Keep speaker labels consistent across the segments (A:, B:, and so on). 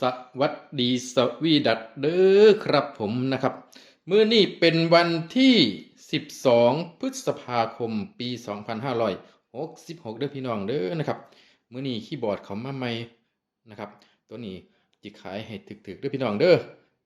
A: สวัสดีสวีดัตเด้อครับผมนะครับมื้อนี้เป็นวันที่ 12 พฤษภาคมปี 2566เด้อพี่น้องเด้อนะครับมื้อนี้คีย์บอร์ดเขามาใหม่นะครับ ตัวนี้จิขายให้ถึกๆเด้อพี่น้องเด้อ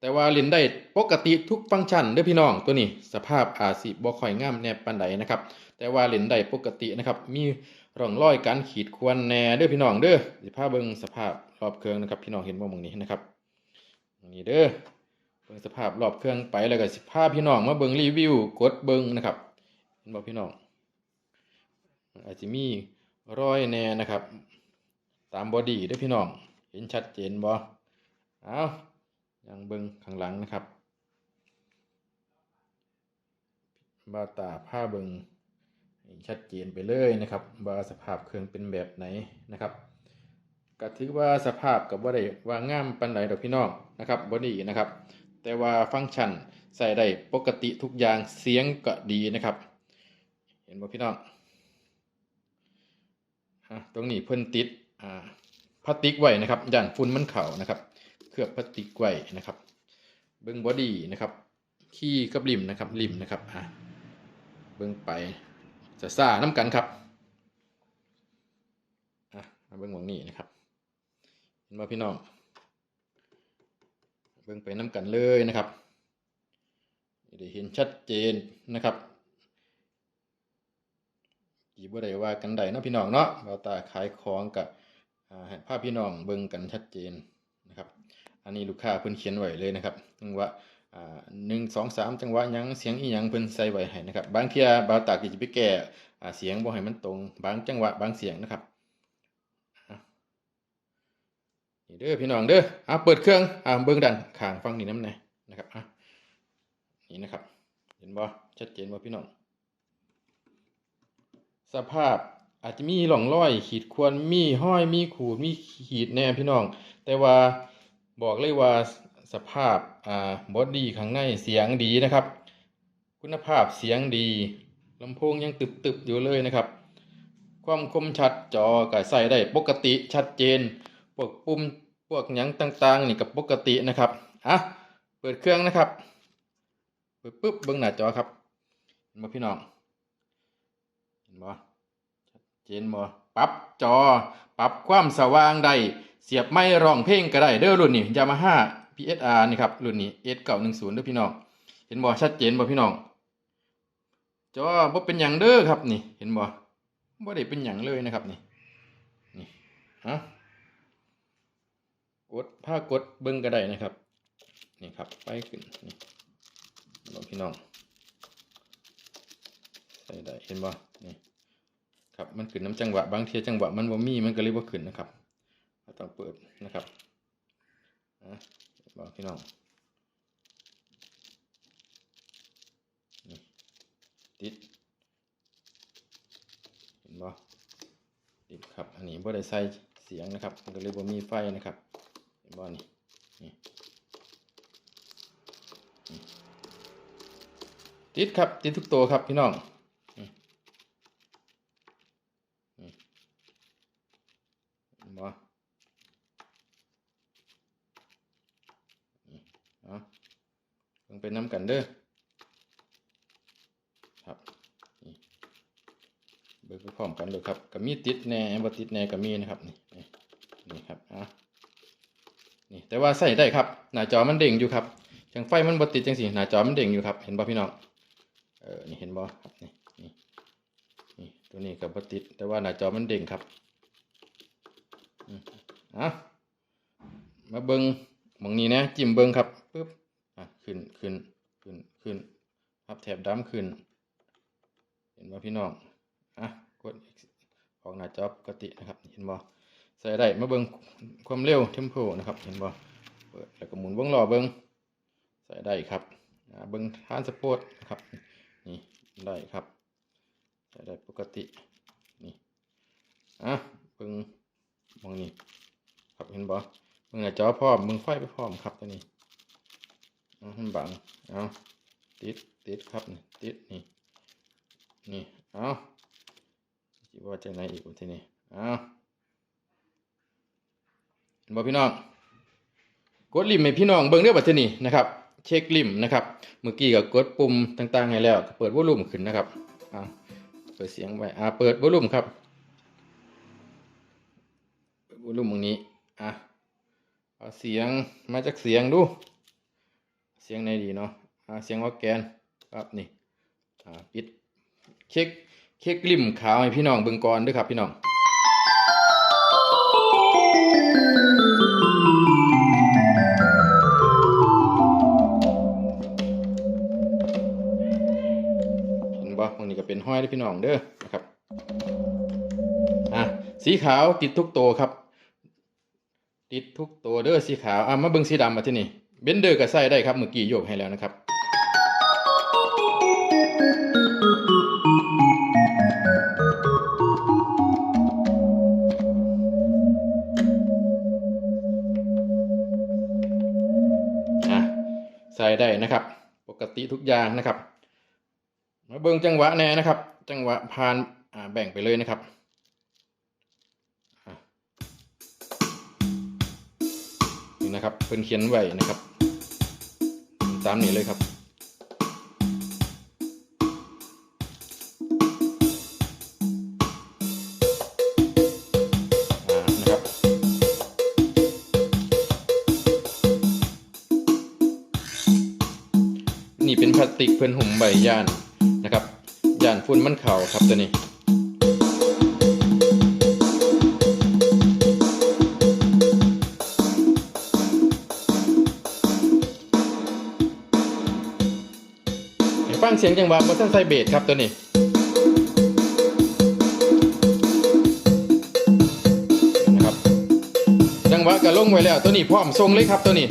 A: แต่ว่าเล่นได้ปกติทุกฟังก์ชันเด้อพี่น้องตัวนี้สภาพอาจสิบ่ค่อยงามแนบปานใดนะครับ แต่ว่าเล่นได้ปกตินะครับมี ร่องรอยการขีดข่วนแหน่เด้อพี่น้องเด้อสิพาเบิ่งสภาพรอบเครื่องนะครับ พี่น้องเห็นบ่มองนี้นะครับนี้เด้อเบิ่งสภาพรอบเครื่องไปแล้วก็สิพาพี่น้องมาเบิ่งรีวิวกดเบิ่งนะครับเห็นบ่พี่น้องอาจจะมีรอยแหน่นะครับ ตามบอดี้เด้อพี่น้อง เห็นชัดเจนบ่เอายังเบิ่งข้างหลังนะครับบาตาผ้าเบิง ชัดเจนไปเลยนะครับว่าสภาพเครื่องเป็นแบบไหนนะครับก็ถือว่าสภาพกับว่าได้ว่างามปานใดดอกพี่น้องนะครับบอดี้นะครับ แต่ว่าฟังก์ชันใส่ได้ปกติทุกอย่างเสียงก็ดีนะครับ เห็นบ่พี่น้องอะตรงนี้เพิ่นติดอ่าพลาสติกไว้นะครับย่านฝุ่นมันเข่านะครับเคลือบพลาสติกไว้นะครับ เบิ้งบอดี้นะครับขี้กับริมนะครับริมนะครับอะเบิ้งไป จะซ่าน้ำกันครับอะมาเบิ้งหวังนี้นะครับ เห็นบ่พี่น้อง เบิ้งไปน้ำกันเลยนะครับได้เห็นชัดเจนนะครับกี่บ่ได้ว่ากันใดเนาะพี่น้องเนาะเราตาขายของกับให้ภาพพี่น้องเบิ่งกันชัดเจนนะครับ อันนี้ลูกค้าเพิ่นเขียนไว้เลยนะครับจังว่า หนึ่งสองสามจังหวะยังเสียงอีหยังเพิ่นใส่ไว้ให้นะครับ บางเทียบาวตากที่จะไปแก้อ่เสียงบ่ให้มันตรง บางจังหวะบางเสียงนะครับนี่เด้อพี่น้องเด้ออะเปิดเครื่องอ่าเบิ่งดันข้างฟังนี่น้ำในนะครับอะนี่นะครับ เห็นบ่ชัดเจนบ่พี่น้องสภาพอาจจะมีหล่องร้อย ขีดข่วนมีห้อยมีขูดมีขีดแน่พี่น้อง แต่ว่าบอกเลยว่า สภาพอ่าบอดี้ข้างในเสียงดีนะครับ คุณภาพเสียงดีลำโพงยังตึบๆอยู่เลยนะครับ ความคมชัดจอก็ใส่ได้ปกติชัดเจนพวกปุ่มพวกหยังต่างๆนี่กับปกตินะครับอะเปิดเครื่องนะครับเปิดปุ๊บเบิ้งหน้าจอครับเห็นไหพี่น้องเห็นบ่ชัดเจนบ่ปรับจอ ปรับความสว่างได้เสียบไม้ร้องเพลงก็ได้เด้อรุ่นนี้ Yamaha PSR นี่ครับรุ่นนี้ S910 ด้อพี่น้อง เห็นบ่ชัดเจนบ่พี่น้องจอบ่เป็นหยังเด้อครับนี่ เห็นบ่บ่ได้เป็นหยังเลยนะครับนี่นี่ฮะกดผ้ากดเบิ่งก็ได้นะครับ นี่ครับไปขึ้นนี่บ่พี่น้องใส่ได้เห็นบ่นี่ครับมันขึ้นน้ำจังหวะบางทีจังหวะมันบ่มีมันก็เลยบ่ขึ้นนะครับต้องเปิดนะครับ อะเห็นบ่พี่น้องนี่ติดเห็นบ่ติดครับอันนี้บ่ได้ใส่เสียงนะครับมันก็เลยบ่มีไฟนะครับเห็นบ่นี่นี่ติดครับติดทุกตัวครับพี่น้อง บ่นี่เอา เพิ่งไปน้ำกันเด้อครับเบิกไปพร้อมกันเลยครับก็มีติดแหน่บ่ติดแหน่ก็มีนะครับนี่นี่ครับอะนี่แต่ว่าใส่ได้ครับ หน้าจอมันเด้งอยู่ครับจังไฟมันบ่ติดจังสิหน้าจอมันเด้งอยู่ครับ เห็นบ่พี่น้องเออนี่เห็นบ่ครับนี่นี่นี่ตัวนี้ก็บ่ติด แต่ว่าหน้าจอมันเด้งครับอะมาเบิงหมองนี้นะจิ้มเบิงครับปึ๊บ ขึ้นขึ้นขึ้นขึ้นครับแถบดำขึ้น เห็นบ่พี่น้องอะกดออกหน้าจอปกตินะครับ เห็นบ่ใส่ได้มาเบิงความเร็วเทมโพนะครับ เห็นบ่เปิดแล้วก็หมุนวงล้อเบิงใส่ได้ครับอ่าเบิงทานสปอร์ตนะครับนี่ได้ครับใส่ได้ปกตินี่อะเบิงมองนี่ครับเห็นบ่มึงหน้าจอพร้อมมึงไฟไปพร้อมครับตัวนี้ บังเอาติดติดครับนี่ติดนี่นี่เอาจิว่าจะไหนอีกทีนี้เอาเห็นบ่พี่น้องกดริมให้พี่น้องเบิ่งเด้อบัดนี้นะครับ เช็คริมนะครับ เมื่อกี้ก็กดปุ่มต่างๆให้แล้ว เปิดวอลลุ่มขึ้นนะครับอ่าเปิดเสียงไว้อ่าเปิดวอลลุ่มครับเปิดวอลลุ่มตรงนี้อะเอาเสียงมาจากเสียงดู สียงไหนดีเนาะเสียงออร์แกนครับนี่อ่าปิดเช็คเช็คริมขาวให้พี่น้องเบิ่งก่อนเด้วยครับพี่น้องเห็นบ่ตรงนี้ก็เป็นห้อยเด้พี่น้องเด้อนะครับอะสีขาวติดทุกตัวครับ ติดทุกตัวเด้อสีขาวอะมาเบิ่งสีดำมาที่นี่ เบนเดอร์ก็ใส่ได้ครับเมื่อกี้โยกให้แล้วนะครับอะใส่ได้นะครับ ปกติทุกอย่างนะครับ มาเบิ่งจังหวะแน่นะครับ จังหวะผ่านแบ่งไปเลยนะครับ นะครับเพิ่นเขียนไว้นะครับ ตามนี้เลยครับนะครับนี่เป็นพลาสติกเพิ่นหุ่มใบย่านนะครับย่านฝุ่นมันเข่าครับตัวนี้ เสียงจังหวะบนท่านไซเบสครับตัวนี้นะครับจังหวะก็ลงไว้แล้ว ตัวนี้พร้อมทรงเลยครับตัวนี้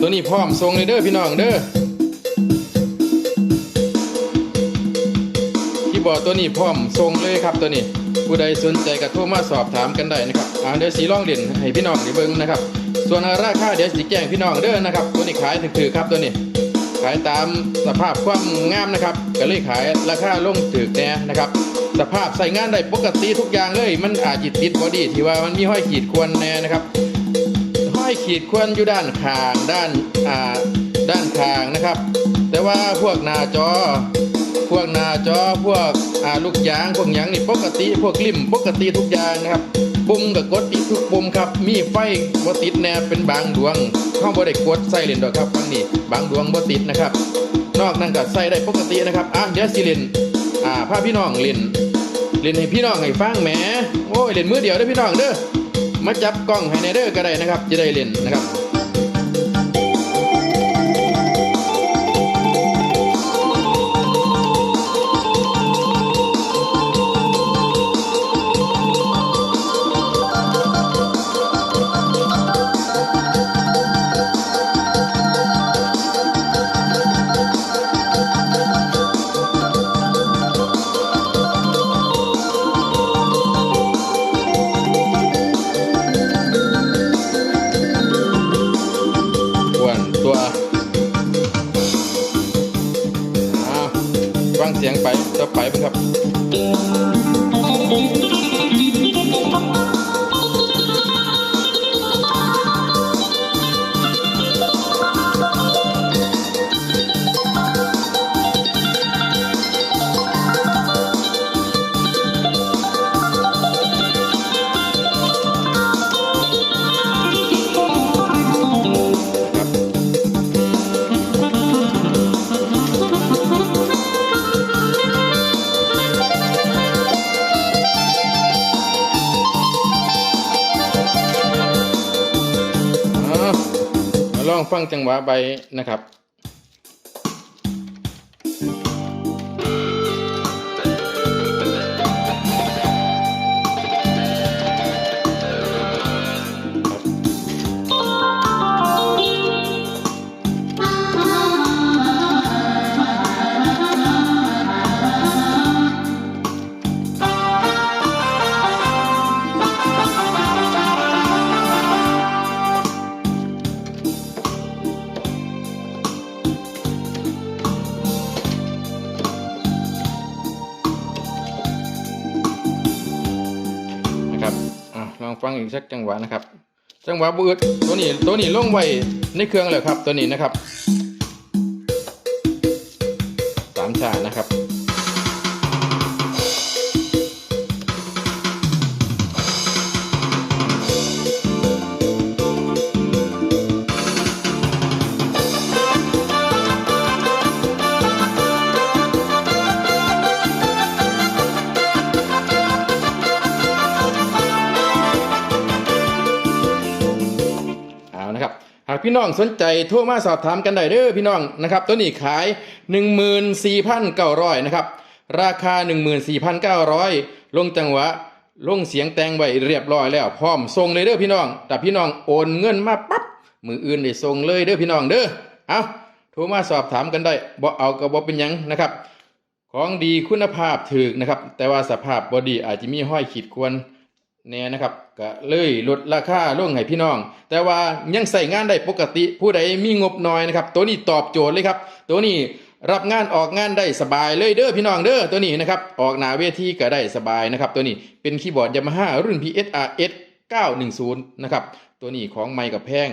A: ตัวนี้พร้อมทรงเลยเด้อพี่น้องเด้อคีย์บอร์ตัวนี้พร้อมทรงเลยครับตัวนี้ ผู้ใดสนใจก็โทรมาสอบถามกันได้นะครับอ่าเดี๋ยวสีลองเด่นให้พี่น้องได้เบิ่งนะครับ ส่วนราคาเดี๋ยวสีแจ้งพี่น้องเด้อนะครับ ตัวนี้ขายถือๆครับตัวนี้ ขายตามสภาพความงามนะครับก็เลยขายราคาลงถือแน่นะครับ สภาพใส่งานได้ปกติทุกอย่างเลย มันอาจจิตติดบอดี้ที่ว่ามันมีห้อยขีดควรแน่นะครับ ห้อยขีดควรอยู่ด้านข้างด้านอ่าด้านข้างนะครับ แต่ว่าพวกหน้าจอ พวกหน้าจอพวกอ่าลูกยางพวกยังนี่ปกติ พวกลิ่มปกติทุกอย่างนะครับ ปุ่มกับกดติดทุกปุ่มครับ มีไฟบ่ติดแนบเป็นบางดวงเข้าบ่ได้กดใส่เลนดอกครับฟังนี่บางดวงบ่ติดนะครับ นอกนั้นก็ใส่ได้ปกตินะครับอะเดี๋ยวสิเลนอ่าพาพี่น้องเลนเล่นให้พี่น้องให้ฟังแหมโอ้ยเล่นมือเดียวเด้อพี่น้องเด้อมาจับกล้องให้ในเด้อก็ได้นะครับ จะได้เล่นนะครับ องฟังจังหวะใบนะครับ อีกสักจังหวะนะครับ จังหวะบืดตัวนี้ตัวนี้ลงไว้ในเครื่องเลยครับ ตัวนี้นะครับสามชานะครับ หากพี่น้องสนใจโทรมาสอบถามกันได้เด้อพี่น้องนะครับ ตัวนี้ขาย 14,900นะครับ ราคา 14,900 ลงจังหวะ ลงเสียงแตงไว้เรียบร้อยแล้ว พร้อมส่งเลยเด้อพี่น้อง แต่พี่น้องโอนเงินมาปั๊บมืออื่นได้ส่งเลยเด้อพี่น้องเด้อเอาโทรมาสอบถามกันได้บ่เอาก็บ่เป็นยังนะครับ ของดีคุณภาพถึกนะครับ แต่ว่าสภาพบอดีอาจจะมีห้อยขีดควร แน่นะครับก็เลยลดราคาลงให้พี่น้อง แต่ว่ายังใส่งานได้ปกติผู้ใดมีงบน้อยนะครับ ตัวนี้ตอบโจทย์เลยครับ ตัวนี้รับงานออกงานได้สบายเลยเด้อพี่น้องเด้อตัวนี้นะครับออกหน้าเวทีก็ได้สบายนะครับ ตัวนี้เป็นคีย์บอร์ด Yamaha รุ่น PSR S 910นะครับตัวนี้ของไมค์กับแพง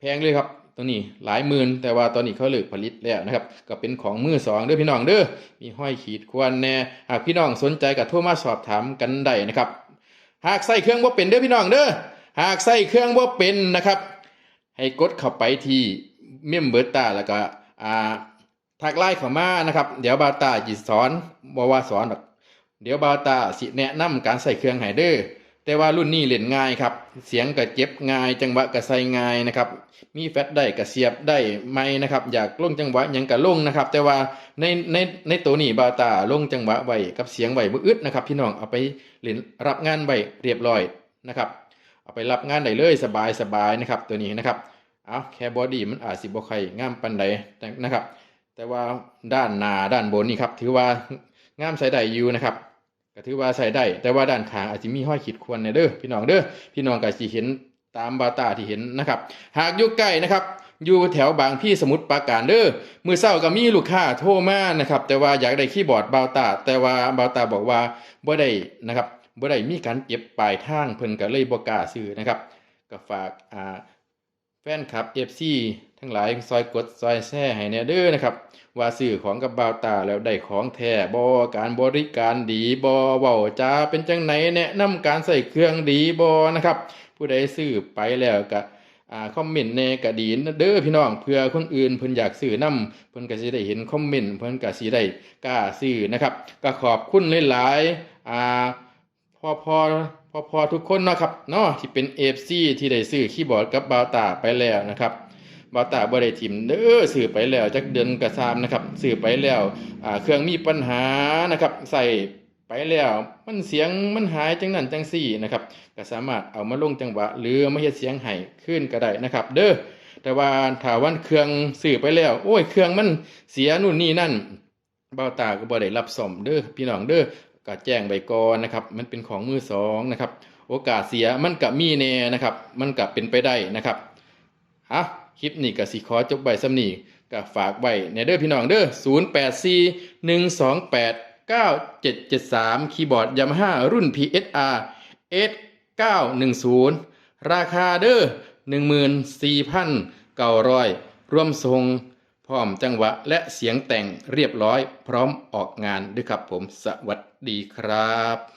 A: แพงเลยครับตัวนี้หลายหมื่นแต่ว่าตอนนี้เขาเลิกผลิตแล้วนะครับ ก็เป็นของมือสองเด้อพี่น้องเด้อมีห้อยขีดควรแน่หากพี่น้องสนใจก็โทรมาสอบถามกันได้นะครับ หากใส่เครื่องว่าเป็นเด้อพี่น้องเด้อหากใส่เครื่องว่าเป็นนะครับ ให้กดเข้าไปที่เมมเบอร์ตาแล้วก็อ่าทักไลน์เข้ามานะครับ เดี๋ยวบาตาจิสอนบ่ว่าสอนแบบเดี๋ยวบาตาสิแนะนำการใส่เครื่องให้เด้อ แต่ว่ารุ่นนี้เล่นง่ายครับ เสียงก็เจ็บง่าย จังหวะก็ใสง่ายนะครับ มีแฟตได้ก็เสียบได้ไหมนะครับ อยากลงจังหวะยังก็ลงนะครับ แต่ว่าในในในตัวนี้บาตาลงจังหวะไว้กับเสียงไว้บ่อึดนะครับ พี่น้องเอาไปเล่นรับงานไว้เรียบร้อยนะครับ เอาไปรับงานได้เลยสบายสบายนะครับ ตัวนี้นะครับเอาแค่บอดี้มันอาจสิบ่ค่อยงามปานใดนะครับ แต่ว่าด้านหน้าด้านบนนี่ครับถือว่างามใส่ได้อยู่นะครับ ก็ถือว่าใส่ได้ แต่ว่าด้านข้างอาจจะมีห้อยขีดควรในเด้อพี่น้องเด้อพี่น้องก็สิเห็นตามบาตาที่เห็นนะครับ หากอยู่ใกล้นะครับอยู่แถวบางพี่สมุทรปราการเด้อมือเศร้าก็มีลูกค้าโทรมานะครับ แต่ว่าอยากได้คีย์บอร์ดบาวตา แต่ว่าบาวตาบอกว่าบ่ได้นะครับบ่ได้มีการเก็บปลายทางเพิ่นก็เลยบ่กล้าซื้อนะครับ ก็ฝากอ่า ฟนคลับ FC ทั้งหลายซอยกดซอยแช่ให้แน่เด้อนะครับ ว่าซื้อของกับบาวตาแล้วได้ของแท้บ่การบริการดีบ่เว้าจาเป็นจังไหนแนะนำการใส่เครื่องดีบ่นะครับ ผู้ใดซื้อไปแล้วก็อ่าคอมเมนต์แน่ก็ดีนเด้อพี่น้องเพื่อคนอื่นเพิ่นอยากซื้อนํเพิ่นก็สิได้เห็นคอมเมนต์เพิ่นก็สิได้กล้าซื้อนะครับ ก็ขอบคุณหลายๆอ่า อพอพอพอทุกคนนะครับเนาะที่เป็น FC ที่ได้ซื้อคีย์บอร์ดกับบาวตาไปแล้วนะครับบาตาบ่ได้ทิมเด้อสื่อไปแล้วจักเดือนกระซามนะครับสื่อไปแล้วอ่าเครื่องมีปัญหานะครับ ใส่ไปแล้วมันเสียงมันหายจังนั้นจังซี่นะครับก็สามารถเอามาลงจังหวะ หรือมาเฮ็ดเสียงให้ขึ้นก็ได้นะครับ เด้อแต่ว่าถ้าวันเครื่องสื่อไปแล้ว โอ้ยเครื่องมันเสียนู่นนี่นั่นเบ้าตาก็บ่ได้รับซ่อมเด้อพี่น้องเด้อ ก็แจ้งใบก่อนนะครับ มันเป็นของมือสองนะครับ โอกาสเสียมันกับมีเน่นะครับ มันกับเป็นไปได้นะครับอะคลิปนี้กับสีคอจบใบซ้ำนี่ก็ฝากไว้ในเด้อพี่น้องเด้อศูนย์แปดสี่หนึ่งสองแปดเก้าเจ็ดเจ็ดสามคีย์บอร์ดยามาฮ่ารุ่น PSR เอสเก้าหนึ่งศูนย์ราคาเด้อหนึ่งหมื่นสี่พันเก้าร้อยรวมทรง พร้อมจังหวะและเสียงแต่งเรียบร้อย พร้อมออกงานด้วยครับผมสวัสดีครับ